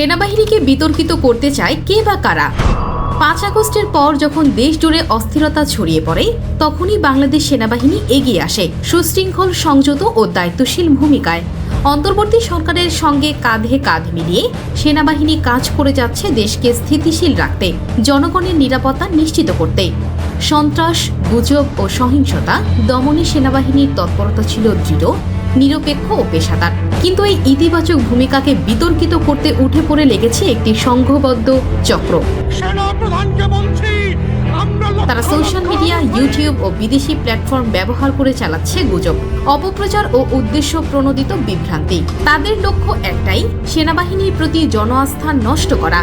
সেনাবাহিনীকে বিতর্কিত করতে চায় কে বা কারা? পাঁচ আগস্টের পর যখন দেশ জুড়ে অস্থিরতা ছড়িয়ে পড়ে, তখনই বাংলাদেশ সেনাবাহিনী এগিয়ে আসে সুশৃঙ্খল, সংযত ও দায়িত্বশীল ভূমিকায়। অন্তর্বর্তী সরকারের সঙ্গে কাঁধে কাঁধ মিলিয়ে সেনাবাহিনী কাজ করে যাচ্ছে দেশকে স্থিতিশীল রাখতে, জনগণের নিরাপত্তা নিশ্চিত করতে। সন্ত্রাস, গুজব ও সহিংসতা, দমনে সেনাবাহিনীর তৎপরতা ছিল দৃঢ়। নিরপেক্ষ ও পেশাদার। কিন্তু এই ইতিবাচক ভূমিকাকে বিতর্কিত করতে উঠে পড়ে লেগেছে একটি সংঘবদ্ধ চক্র। সেনা প্রধানকে বলছি তারা সোশ্যাল মিডিয়া ইউটিউব ও বিদেশি প্ল্যাটফর্ম ব্যবহার করে চালাচ্ছে গুজব, অপপ্রচার ও উদ্দেশ্য প্রণোদিত বিভ্রান্তি। তাদের লক্ষ্য একটাই, সেনাবাহিনীর প্রতি জনআস্থা নষ্ট করা,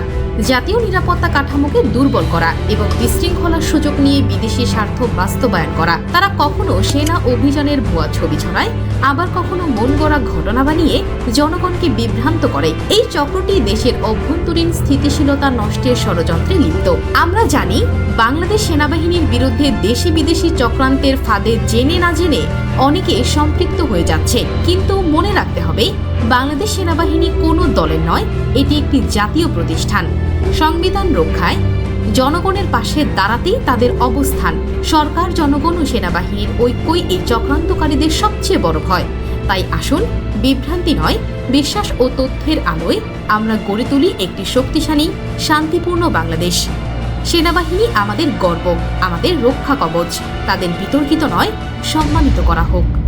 জাতীয় নিরাপত্তা কাঠামোকে দুর্বল করা এবং বিশৃঙ্খলার সুযোগ নিয়ে বিদেশি স্বার্থ বাস্তবায়ন করা। তারা কখনো সেনা অভিযানের ভুয়া ছবি ছড়ায়, আবার কখনো মন গড়া ঘটনা বানিয়ে জনগণকে বিভ্রান্ত করে। এই চক্রটি দেশের অভ্যন্তরীণ স্থিতিশীলতা নষ্টের ষড়যন্ত্রে লিপ্ত। আমরা জানি, বাংলাদেশ সেনাবাহিনীর বিরুদ্ধে দেশি বিদেশি চক্রান্তের ফাঁদে জেনে না জেনে অনেকে সম্পৃক্ত হয়ে যাচ্ছে। কিন্তু মনে রাখতে হবে, বাংলাদেশ সেনাবাহিনী কোনো দলের নয়, এটি একটি জাতীয় প্রতিষ্ঠান। সংবিধান রক্ষায় জনগণের পাশে দাঁড়াতেই তাদের অবস্থান। সরকার, জনগণ ও সেনাবাহিনীর ঐক্যই এই চক্রান্তকারীদের সবচেয়ে বড় ভয়। তাই আসুন, বিভ্রান্তি নয়, বিশ্বাস ও তথ্যের আলোয় আমরা গড়ে তুলি একটি শক্তিশালী, শান্তিপূর্ণ বাংলাদেশ। সেনাবাহিনী আমাদের গর্ব আমাদের রক্ষা কবচ। তাদের বিতর্কিত নয় সম্মানিত করা হোক।